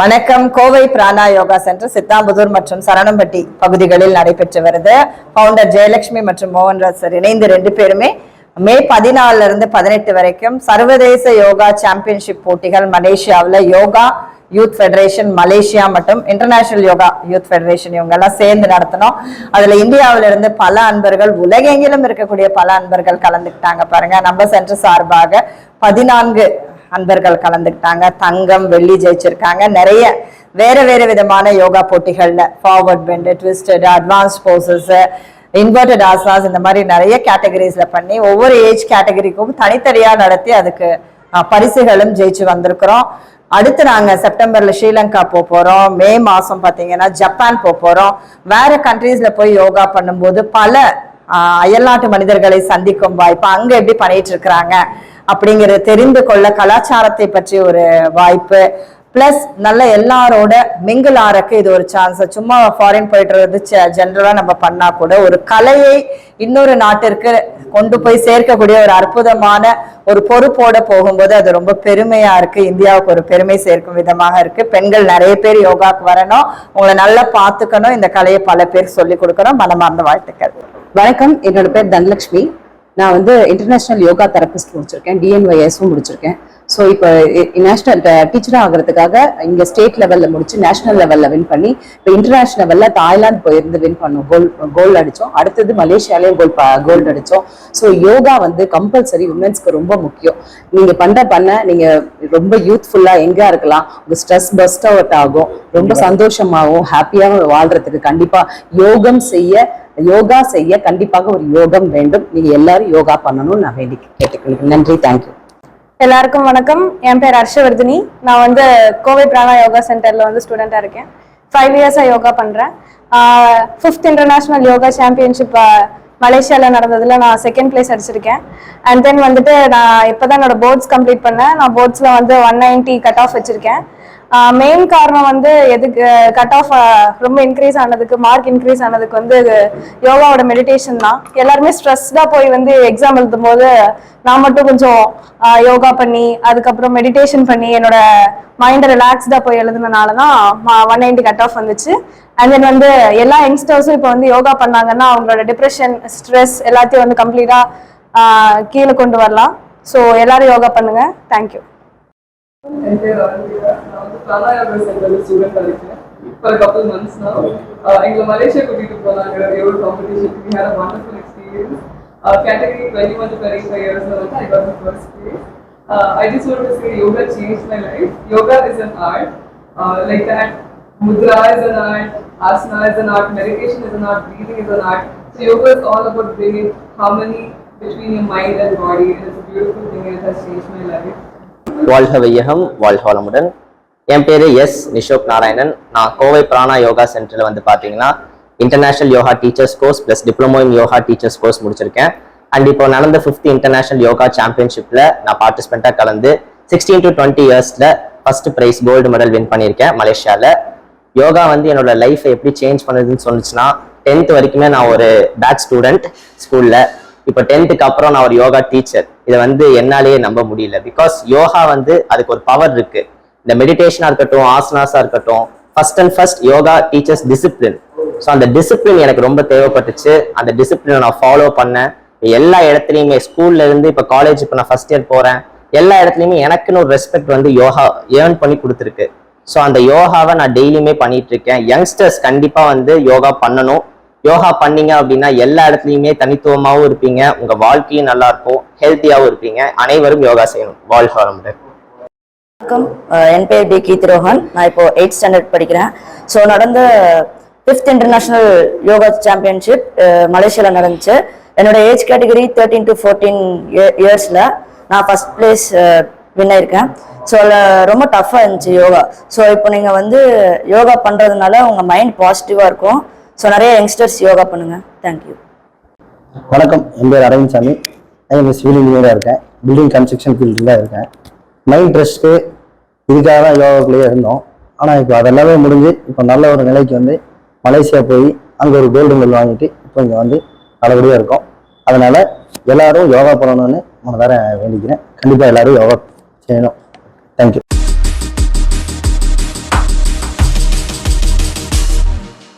வணக்கம். கோவை பிராணா யோகா சென்டர் சித்தாம்புதூர் மற்றும் சரணம்பட்டி பகுதிகளில் நடைபெற்று வருது. ஃபவுண்டர் ஜெயலட்சுமி மற்றும் மோகன்ராஜ் சார் இணைந்து ரெண்டு பேருமே மே பதினாலுல இருந்து பதினெட்டு வரைக்கும் சர்வதேச யோகா சாம்பியன்ஷிப் போட்டிகள் மலேசியாவில் யோகா யூத் ஃபெடரேஷன் மலேசியா மற்றும் இன்டர்நேஷனல் யோகா யூத் ஃபெடரேஷன் இவங்க எல்லாம் சேர்ந்து நடத்தினோம் அதுல இந்தியாவில இருந்து பல அன்பர்கள் உலகெங்கிலும் இருக்கக்கூடிய பல அன்பர்கள் கலந்துக்கிட்டாங்க பாருங்க. நம்ம சென்டர் சார்பாக பதினான்கு அன்பர்கள் கலந்துக்கிட்டாங்க தங்கம் வெள்ளி ஜெயிச்சிருக்காங்க. நிறைய வேற வேற விதமான yoga போட்டிகள்ல forward bend twisted advance poses inverted ஆசாஸ் இந்த மாதிரி நிறைய கேட்டகரிஸ்ல பண்ணி ஒவ்வொரு ஏஜ் கேட்டகரிக்கும் தனித்தனியா நடத்தி அதுக்கு பரிசுகளும் ஜெயிச்சு வந்திருக்கிறோம். அடுத்து நாங்க செப்டம்பர்ல ஸ்ரீலங்கா போக போறோம். மே மாசம் பாத்தீங்கன்னா ஜப்பான் போக போறோம். வேற கண்ட்ரீஸ்ல போய் யோகா பண்ணும்போது பல அயல்நாட்டு மனிதர்களை சந்திக்கும் வாய்ப்பு அங்க எப்படி பண்ணிட்டு இருக்கிறாங்க அப்படிங்கறத தெரிந்து கொள்ள கலாச்சாரத்தை பற்றி ஒரு வாய்ப்பு. பிளஸ் நல்ல எல்லாரோட மிங்கிள் ஆறக்கு இது ஒரு சான்ஸ் சும்மா ஃபாரின் போயிட்டு வர்றது ஜென்ரலா நம்ம பண்ணா கூட ஒரு கலையை இன்னொரு நாட்டிற்கு கொண்டு போய் சேர்க்கக்கூடிய ஒரு அற்புதமான ஒரு பொறுப்போட போகும்போது அது ரொம்ப பெருமையா இருக்கு. இந்தியாவுக்கு ஒரு பெருமை சேர்க்கும் விதமாக இருக்கு. பெண்கள் நிறைய பேர் யோகாக்கு வரணும். உங்களை நல்லா பார்த்துக்கணும். இந்த கலையை பல பேர் சொல்லி கொடுக்கணும். மனமார்ந்த வாழ்த்துக்கள். வணக்கம். என்னோட பேர் தனலட்சுமி நான் வந்து இன்டர்நேஷனல் யோகா தெரபிஸ்ட் முடிச்சிருக்கேன். டிஎன்ஒய்எஸும் முடிச்சிருக்கேன். ஸோ இப்போ நேஷனல் டீச்சராக ஆகிறதுக்காக இங்கே ஸ்டேட் லெவலில் முடிச்சு நேஷனல் லெவலில் வின் பண்ணி இப்போ இன்டர்நேஷனல் லெவலில் தாய்லாந்து போயிருந்து வின் பண்ணோம். கோல் கோல்டு அடித்தோம் அடுத்தது மலேசியாலேயும் கோல் கோல்டு அடித்தோம் ஸோ யோகா வந்து கம்பல்சரி உமன்ஸ்க்கு ரொம்ப முக்கியம். நீங்கள் பண்ண பண்ண நீங்கள் ரொம்ப யூத்ஃபுல்லாக எங்கே இருக்கலாம். உங்கள் ஸ்ட்ரெஸ் பஸ்ட் அவுட் ஆகும். ரொம்ப சந்தோஷமாகவும் ஹாப்பியாகவும் வாழ்றதுக்கு கண்டிப்பாக யோகம் செய்ய யோகா செய்ய கண்டிப்பாக ஒரு யோகம் வேண்டும். நீங்க எல்லாரும் யோகா பண்ணணும்னு நான் வேண்டி கேட்டுக்கொள்கிறேன். நன்றி. தேங்க்யூ எல்லாருக்கும் வணக்கம். என் பேர் ஹர்ஷவர்தினி. நான் வந்து கோவை பிராணா யோகா சென்டரில் வந்து ஸ்டூடெண்ட்டாக இருக்கேன். ஃபைவ் இயர்ஸாக யோகா பண்ணுறேன் ஃபிஃப்த் இன்டர்நேஷ்னல் யோகா சாம்பியன்ஷிப் மலேசியாவில் நடந்ததில் நான் செகண்ட் பிளேஸ் அடிச்சிருக்கேன். அண்ட் தென் வந்துட்டு நான் இப்போ தான் என்னோட போர்ட்ஸ் கம்ப்ளீட் பண்ணேன். நான் போர்ட்ஸில் வந்து ஒன் நைன்ட்டி கட் ஆஃப் வச்சுருக்கேன். மெயின் காரணம் வந்து எதுக்கு கட் ஆஃப் ரொம்ப இன்க்ரீஸ் ஆனதுக்கு மார்க் இன்க்ரீஸ் ஆனதுக்கு வந்து யோகாவோட மெடிடேஷன் தான். எல்லாருமே ஸ்ட்ரெஸ்டாக போய் வந்து எக்ஸாம் எழுதும் போது நான் மட்டும் கொஞ்சம் யோகா பண்ணி அதுக்கப்புறம் மெடிடேஷன் பண்ணி என்னோட மைண்டை ரிலாக்ஸ்டாக போய் எழுதுனனால தான் ஒன் நைன்டி கட் ஆஃப் வந்துச்சு. அண்ட் தென் வந்து எல்லா யங்ஸ்டர்ஸும் இப்போ வந்து யோகா பண்ணாங்கன்னா அவங்களோட டிப்ரெஷன் ஸ்ட்ரெஸ் எல்லாத்தையும் வந்து கம்ப்ளீட்டாக கீழே கொண்டு வரலாம். ஸோ எல்லாரும் யோகா பண்ணுங்க. தேங்க்யூ என் பேர் ஆரம்பிக்கிறா நான் வந்து பிராணாயாம சென்டர்ல ஸ்டூடெண்ட் இருக்கேன் ஃபார் கப்பல் மந்த்ஸ் நான் எங்களை மலேசியா கூட்டிட்டு போனாங்க yoga competition we had a wonderful experience category twenty one to twenty five years வந்து I got the first place I just want to say yoga change my life yoga is an art like that mudra is an art asana is an art meditation is an art breathing is an art so yoga is all about bringing harmony between your mind and body and it's a beautiful thing and it has changed my life வாழ்க வையகம் வாழ்க வளமுடன் என் பேர் S Nishok Narayanan. நான் கோவை பிராணா யோகா சென்டரில் வந்து பார்த்தீங்கன்னா international yoga teachers course plus diploma in yoga teachers course முடிச்சிருக்கேன். அண்ட் இப்போ நடந்த ஃபிஃப்த் இன்டர்நேஷனல் யோகா சாம்பியன்ஷிப்பில் நான் பார்ட்டிசிபெண்ட்டாக கலந்து சிக்ஸ்டீன் டு டுவெண்ட்டி இயர்ஸில் first prize gold medal win பண்ணியிருக்கேன் மலேசியாவில் யோகா வந்து என்னோட லைஃப்பை எப்படி சேஞ்ச் பண்ணுதுன்னு சொன்னிச்சுன்னா டென்த் வரைக்குமே நான் ஒரு பேக் ஸ்டூடெண்ட் ஸ்கூலில் இப்போ டென்த்துக்கு அப்புறம் நான் ஒரு யோகா டீச்சர் இதை வந்து என்னாலேயே நம்ப முடியல. பிகாஸ் யோகா வந்து அதுக்கு ஒரு பவர் இருக்குது இந்த மெடிடேஷனாக இருக்கட்டும் ஆசனாஸாக இருக்கட்டும் first and first yoga teachers discipline so அந்த டிசிப்ளின் எனக்கு ரொம்ப தேவைப்பட்டுச்சு. அந்த டிசிப்ளினை நான் ஃபாலோ பண்ணேன். எல்லா இடத்துலையுமே ஸ்கூல்ல இருந்து இப்போ காலேஜ் இப்போ நான் ஃபர்ஸ்ட் இயர் போகிறேன் எல்லா இடத்துலையுமே எனக்குன்னு ஒரு ரெஸ்பெக்ட் வந்து யோகா ஏர்ன் பண்ணி கொடுத்துருக்கு. ஸோ அந்த யோகாவை நான் டெய்லியுமே பண்ணிட்டு இருக்கேன். யங்ஸ்டர்ஸ் கண்டிப்பாக வந்து யோகா பண்ணணும். யோகா பண்ணீங்க அப்படின்னா எல்லா இடத்துலையுமே தனித்துவமாகவும் இருப்பீங்க. உங்கள் வாழ்க்கையும் நல்லா இருக்கும். ஹெல்த்தியாகவும் இருப்பீங்க. அனைவரும் யோகா செய்யணும். வாழ்க வளமுடன். வணக்கம். என் பேர் டி. கீத்ரோஹன் நான் இப்போ எயிட் ஸ்டாண்டர்ட் படிக்கிறேன். ஸோ நடந்த ஃபிஃப்த் இன்டர்நேஷ்னல் யோகா சாம்பியன்ஷிப் மலேசியாவில் நடந்துச்சு. என்னோட age category thirteen to fourteen இயர்ஸில் நான் ஃபஸ்ட் பிளேஸ் வின் ஆயிருக்கேன். ஸோ அதில் ரொம்ப டஃப்பாக இருந்துச்சு யோகா. ஸோ இப்போ நீங்கள் வந்து யோகா பண்ணுறதுனால உங்கள் மைண்ட் பாசிட்டிவாக இருக்கும். ஸோ நிறைய யங்ஸ்டர்ஸ் யோகா பண்ணுங்கள் தேங்க்யூ வணக்கம். என் பேர் அரவிந்த் சாமி. நான் இங்கே சிவில் இன்ஜினியராக இருக்கேன். பில்டிங் கன்ஸ்ட்ரக்ஷன் ஃபீல்டில் இருக்கேன். மைண்ட் ரெஸ்ட்டு இதுக்காக தான் யோகாக்குள்ளேயே இருந்தோம். ஆனால் இப்போ அதெல்லாமே முடிஞ்சு இப்போ நல்ல ஒரு நிலைக்கு வந்து மலேசியா போய் அங்கே ஒரு கோல்டு மெடல் வாங்கிட்டு இப்போ இங்கே வந்து நல்லபடியாக இருக்கோம். அதனால் எல்லாரும் யோகா பண்ணணும்னு மனதார வேண்டிக்கிறேன். கண்டிப்பாக எல்லாரும் யோகா செய்யணும்.